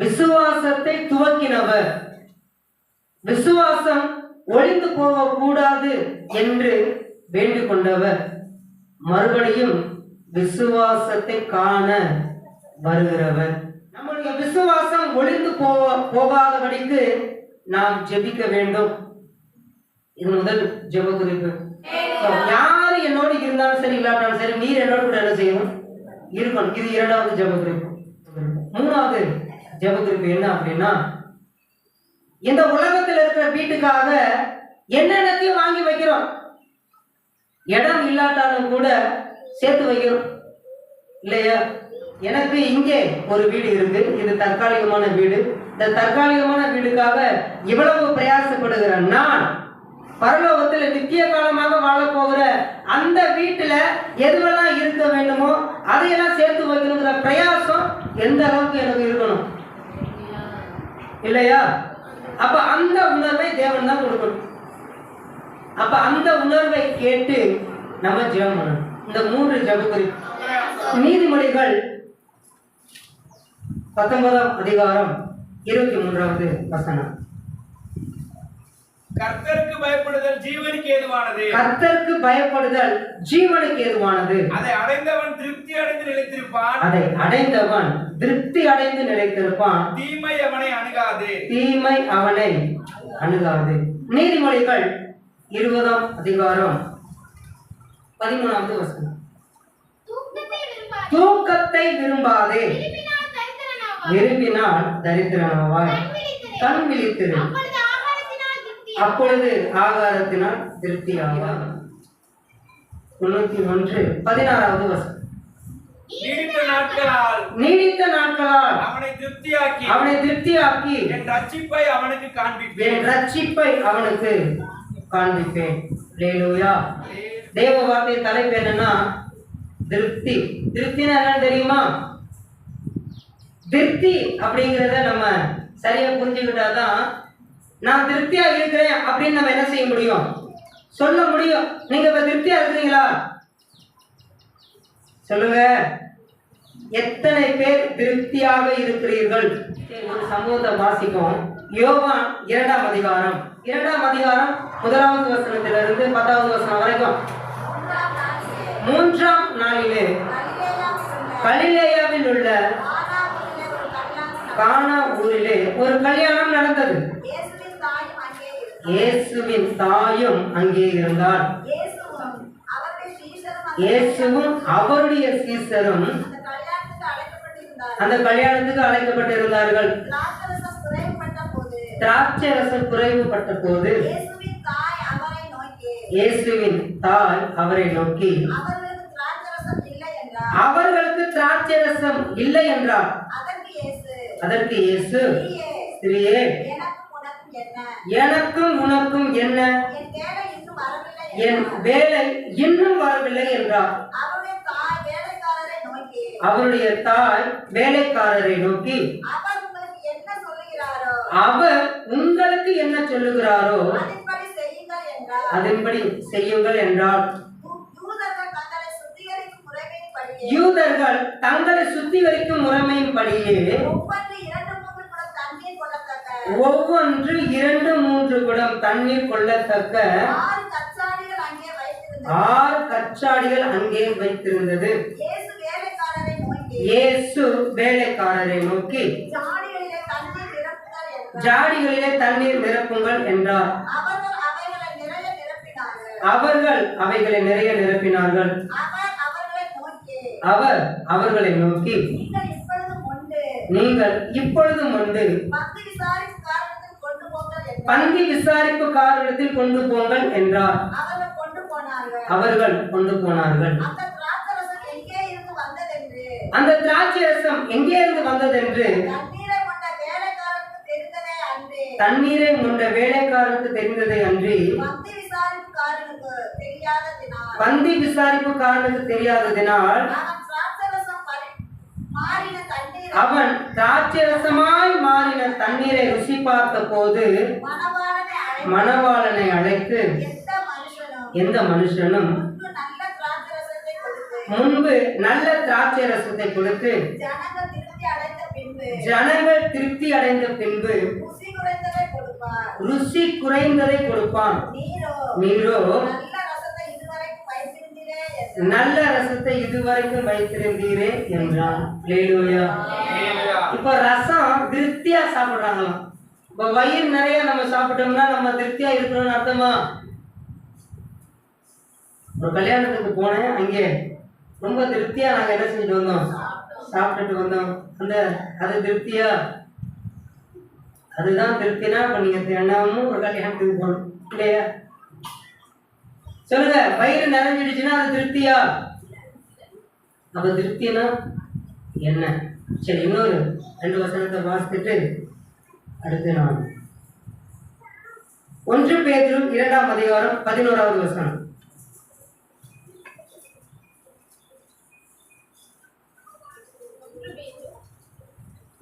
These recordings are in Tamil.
விசுவாசத்தை துவக்கினவர். விசுவாசம் ஒளிந்து போகக்கூடாது என்று வேண்டிக் கொண்டவர் மறுபடியும் விசுவாசத்தை காண வருகிறவர். நம்முடைய விசுவாசம் ஒளிந்து போக போகாதபடிக்கு நாம் ஜெபிக்க வேண்டும். இது முதல் ஜெப குறிப்பு So, யாரு என்னோடு இருந்தாலும் சரி இல்லாட்டாலும் சரி நீர் என்னோடு கூட என்ன செய்யணும்? இருக்கணும். இது இரண்டாவது ஜெப குறிப்பு மூணாவது ஜெப என்ன அப்படின்னா இந்த உலகத்தில் இருக்கிற வீட்டுக்காக என்னென்னத்தையும் வாங்கி வைக்கிறோம். இடம் இல்லாட்டாலும் கூட சேர்த்து வைக்கிறோம். இல்லையா? எனக்கு இங்கே ஒரு வீடு இருக்கு. இது தற்காலிகமான வீடு. இந்த தற்காலிகமான வீடுக்காக இவ்வளவு பிரயாசப்படுகிற நான் பரலோகத்தில் நித்திய காலமாக வாழ போகிற அந்த வீட்டில் எதுவெல்லாம் இருக்க வேண்டுமோ அதையெல்லாம் சேர்த்து வைக்கணுங்கிற பிரயாசம் எந்த அளவுக்கு எனக்கு இருக்கணும்? இல்லையா? அப்ப அந்த உணர்வை தேவன் தான் கொடுக்கணும். அப்ப அந்த உணர்வை கேட்டு நம்ம ஜெபம் பண்ணணும். இந்த மூன்று ஜெப குறிப்பு நீதிமொழிகள் பத்தொன்பதாம் அதிகாரம் இருபத்தி மூன்றாவது வசனம். கர்த்தருக்கு பயப்படுதல் ஜீவனுக்கு ஏதுவானது. கர்த்தருக்கு பயப்படுதல் ஜீவனுக்கு ஏதுவானது. அதை அடைந்தவன் திருப்தி அடைந்து நிலைத்திருப்பான். அதை அடைந்தவன் திருப்தி அடைந்து நிலைத்திருப்பான். தீமை அவனை அணுகாது. தீமை அவனை அணுகாது. நீதிமொழிகள் இருபதாம் அதிகாரம் பதிமூணாவது வசனம். தூக்கத்தை விரும்பாதே. விரும்பினால் தரித்திரனாவாய். கண் விழித்திரு. அப்பொழுது ஆகாரத்தினால் ஆகாரத்தினால் திருப்தியாவார் தொண்ணூத்தி ஒன்று பதினாறாவது வசனம். நீடித்த நாட்களால் நீடித்த நாட்களால் அவனை திருப்தியாக்கி அவனை திருப்தியாக்கி என் ரட்சிப்பை அவனுக்கு என் காண்பிப்பேன் ரட்சிப்பை அவனுக்கு காண்பிப்பேன். லேலூயா தேவ வார்த்தை தலைப்பு என்னன்னா திருப்தி. திருப்தினா என்னன்னு தெரியுமா? திருப்தி அப்படிங்கிறத நம்ம சரியா புரிஞ்சுக்கிட்டாதான் நான் திருப்தியாக இருக்கிறேன் அப்படின்னு நம்ம என்ன செய்ய முடியும்? சொல்ல முடியும். நீங்க இப்ப திருப்தியா இருக்கிறீங்களா? சொல்லுங்க. எத்தனை பேர் திருப்தியாக இருக்கிறீர்கள்? ஒரு சமூகத்தை வாசிக்கும் யோகா இரண்டாம் அதிகாரம். இரண்டாம் அதிகாரம் முதலாவது வசனத்திலிருந்து பத்தாவது வசனம் வரைக்கும். மூன்றாம் நாளிலே கலிலேயாவில் உள்ள கானா ஊரிலே ஒரு கல்யாணம் நடந்தது. இயேசுவின் தாயும் அங்கே இருந்தார். இயேசுவும் அவருடைய சீசரும் அந்த கல்யாணத்துக்கு அழைக்கப்பட்டிருந்தார்கள். திராட்சை ரசம் குறைவுபட்ட போது இயேசுவின் தாய் அவரை நோக்கி அவர்களுக்கு திராட்சை ரசம் இல்லை என்றார். அதற்கு இயேசு ஸ்திரியே எனக்கும் உனக்கும் என்ன? என் வேலை இன்னும் வரவில்லை என்றார். அவருடைய தாய் வேலைக்காரரை நோக்கி. அவர் உங்களுக்கு என்ன சொல்லுகிறாரோ? அதன்படி செய்யுங்கள் என்றார். யூதர்கள் தங்களை சுத்திகரிக்கும் முறைமையின்படியே ஒவ்வொன்று இரண்டு மூன்று குடம் தண்ணீர் கொள்ளத்தக்க ஆறு கச்சாடிகள் அங்கே வைத்திருந்தது. இயேசு வேலைக்காரரை நோக்கி. ஜாடிகளிலே தண்ணீர் நிரப்புங்கள் என்றார். அவர்கள் அவைகளை நிறைய நிரப்பினார்கள். அவர் அவர்களை நோக்கி. நீங்கள் இப்பொழுதும் வந்து பந்தி விசாரிப்பு காரணத்தில் கொண்டு போங்கள் என்றார். அவர்கள் கொண்டு போனார்கள். அந்த திராட்சை ரசம் எங்கே இருந்து வந்ததென்று. தண்ணீரை கொண்ட வேலைக்காரருக்கு தெரிந்ததே அன்றே. தண்ணீரை முண்ட வேலைக்காரருக்கு தெரிந்ததை அன்றி. பக்தி விசாரிப்புக்காரனுக்கு தெரியாததினால் பந்தி விசாரிப்பு காரணத்துக்கு தெரியாததினால் அவன் திராட்சரசம் பரி- மாறின தண்ணீரை அவன் திராட்சை ரசமாய் மாறின தண்ணீரை ருசி பார்த்த போது மணவாளனை அழைத்து எந்த மனுஷனும் முன்பு நல்ல திராட்சை ரசத்தை கொடுத்து ஜனங்கள் திருப்தி அடைந்த பின்பு ருசி குறைந்ததை கொடுப்பான். நீரோ நல்ல ரசத்தை இதுவரைக்கும் வைத்திருந்தீரே என்றான். இப்போ ரசம் திருப்தியாக சாப்பிட்றாங்களாம். இப்போ வயிறு நிறைய நம்ம சாப்பிட்டோம்னா நம்ம திருப்தியாக இருக்கணும்னு அர்த்தமா? ஒரு கல்யாணத்துக்கு போனேன் அங்கே ரொம்ப திருப்தியாக நாங்கள் என்ன செஞ்சுட்டு வந்தோம்? சாப்பிட்டுட்டு வந்தோம். அந்த அது திருப்தியா? அதுதான் திருப்தினா இப்போ நீங்கள் தினமும் ஒரு கல்யாணத்துக்கு போகணும். இல்லையா? சொல்லுங்க வயிறு நிறைஞ்சிடுச்சுன்னா அது திருப்தியா? அப்போ திருப்தினா என்ன? சரி இன்னொரு ரெண்டு வசனத்தை வாசித்துட்டு அடுத்து நான் ஒன்று பேதுரு இரண்டாம் அதிகாரம் பதினோராவது வசனம்.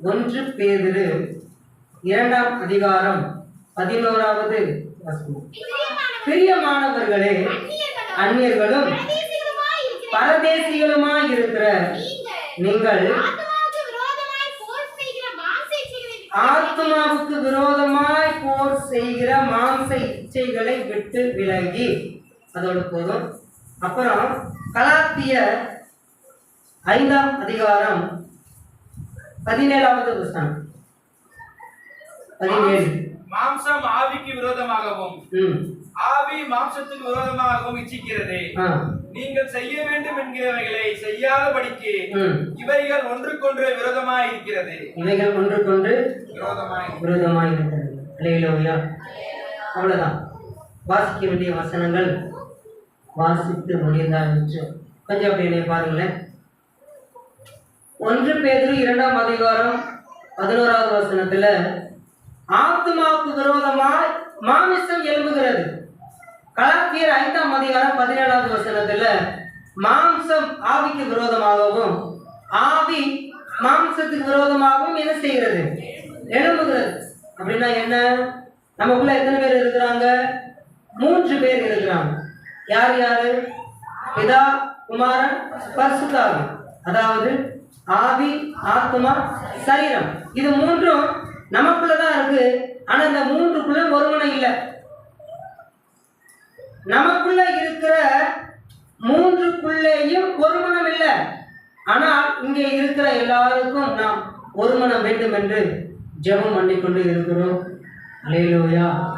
ஒன்று பேதுரு இரண்டாம் அதிகாரம் பதினோராவது வசனம். பிரியமானவர்களே அந்நியர்களும் பரதேசிகளுமாய் இருக்கிற நீங்கள் ஆத்மாவுக்கு விரோதமாய் போர் செய்கிற மாம்ச இச்சைகளை விட்டு விலகி. அதோட போதும். அப்புறம் கலாத்திய ஐந்தாம் அதிகாரம் பதினேழாவது புஸ்தகம். பதினேழு. மாம்சம் ஆவிக்கு விரோதமாகவும் ஆவி மாம்சத்துக்கு விரோதமாகவும் இச்சிக்கிறது. நீங்கள் செய்ய வேண்டும் என்கிறவைகளை செய்யாதபடிக்கு ம். இவைகள் ஒன்றுக்கொன்று விரோதமாய் இருக்கிறது இவைகள் ஒன்றுக்கொன்று விரோதமாய் விரோதமாய் இருக்கிறது அவ்வளவுதான். வாசிக்க வேண்டிய வசனங்கள் வாசித்து முடிந்தாச்சு கொஞ்சம் அப்படியே பாருங்களேன். ஒன்று பேதுரு இரண்டாம் அதிகாரம் பதினோராவது வசனத்துல ஆத்மாவுக்கு விரோதமாய் மாமிசம் எழும்புகிறது. கலாத்தியர் ஐந்தாம் அதிகாரம் பதினேழாவது வசனத்துல மாம்சம் ஆவிக்கு விரோதமாகவும் ஆவி மாம்சத்துக்கு விரோதமாகவும் என்ன செய்கிறது? எழும்புகிறது. அப்படின்னா என்ன? நமக்குள்ள எத்தனை பேர் இருக்கிறாங்க? மூன்று பேர் இருக்கிறாங்க. யார் யாரு? பிதா குமாரன் பரிசுத்தாவி. அதாவது ஆவி ஆத்மா சரீரம். இது மூன்றும் நமக்குள்ளதான் இருக்கு. ஆனா இந்த மூன்றுக்குள்ள ஒருமனை இல்லை. நமக்குள்ள இருக்கிற மூன்றுக்குள்ளேயும் ஒருமனம் இல்லை. ஆனால் இங்கே இருக்கிற எல்லாருக்கும் நாம் ஒருமனம் வேண்டும் என்று ஜெபம் பண்ணிக்கொண்டு இருக்கிறோம். அலையிலோயா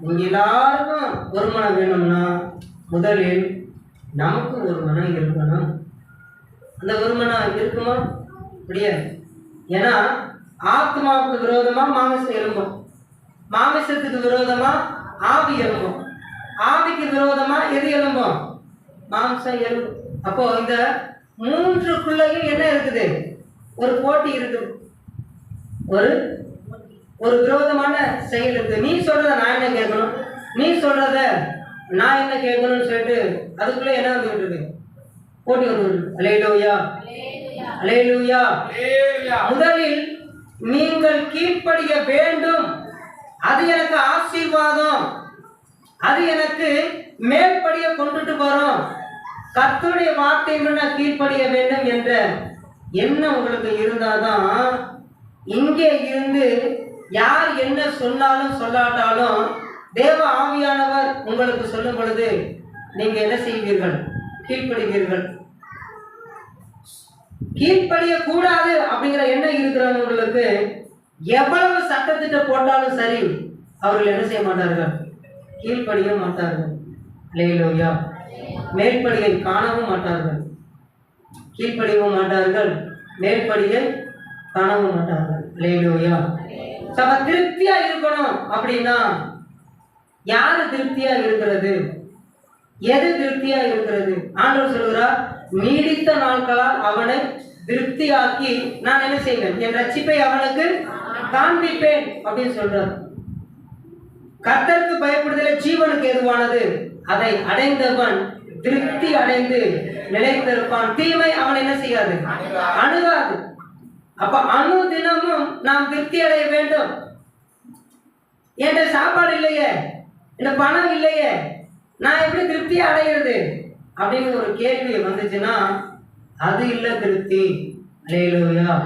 இங்க எல்லாருக்கும் ஒருமனம் வேணும்னா முதலில் நமக்கு ஒரு மனம் இருக்கணும். அந்த ஒரு மனம் இருக்குமா? முடியாது. ஏன்னா ஆத்மாவுக்கு விரோதமா மாமிசம் எழும்பும். மாமிசத்துக்கு விரோதமா ஆவி எழும்பும். ஆவிக்கு விரோதமா எது எழும்பும்? மாம்சம் எழும்பும். அப்போ இந்த மூன்றுக்குள்ளேயும் என்ன இருக்குது? ஒரு போட்டி இருக்குது ஒரு ஒரு விரோதமான செயல் இருக்கு. நீ சொல்றத நான் என்ன கேட்கணும்? நீ சொல்றத நான் என்ன கேட்கணும்னு சொல்லிட்டு அதுக்குள்ள என்ன வந்துட்டு இருக்கு போட்டி வந்து அலையிலூயா. அலையிலூயா. முதலில் நீங்கள் கீழ்ப்படிய வேண்டும். அது எனக்கு ஆசீர்வாதம். அது எனக்கு மேல்படிய கொண்டுட்டு வரும். கத்துடைய வார்த்தைகள் நான் கீழ்ப்படிய வேண்டும் என்ற எண்ணம் உங்களுக்கு இருந்தாதான் இங்கே இருந்து யார் என்ன சொன்னாலும் சொல்லாட்டாலும் தேவ ஆவியானவர் உங்களுக்கு சொல்லும் பொழுது நீங்கள் என்ன செய்வீர்கள்? கீழ்ப்படுவீர்கள். கீழ்ப்படிய கூடாது அப்படிங்கிற எண்ணம் இருக்கிறவங்களுக்கு எவ்வளவு சட்டத்திட்ட போட்டாலும் சரி அவர்கள் என்ன செய்ய மாட்டார்கள்? கீழ்ப்படிய மாட்டார்கள். லேலோயா மேல்படியை காணவும் மாட்டார்கள். கீழ்ப்படியவும் மாட்டார்கள். மேல்படியை காணவும் மாட்டார்கள். லேலோயா சப திருப்தியா இருக்கணும் அப்படின்னா யாரு திருப்தியா இருக்கிறது? எது திருப்தியா இருக்கிறது? ஆண்டவர் சொல்கிறார் நீடித்த நாட்களால் அவனை திருப்தியாக்கி நான் என்ன செய்வேன்? என் ரட்சிப்பை அவனுக்கு காண்பிப்பேன் அப்படின்னு சொல்றார். கத்தருக்கு பயப்படுதல ஜீவனுக்கு எதுவானது? அதை அடைந்தவன் திருப்தி அடைந்து நிலைத்திருப்பான். தீமை அவன் என்ன செய்யாது? அணுகாது. அப்ப அணு தினமும் நாம் திருப்தி அடைய வேண்டும். என்கிட்ட சாப்பாடு இல்லையே. இந்த பணம் இல்லையே. நான் எப்படி திருப்தி அடைகிறது? அப்படின்னு ஒரு கேள்வி வந்துச்சுன்னா அது இல்ல திருப்தி. அலையிலோயா.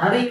அதை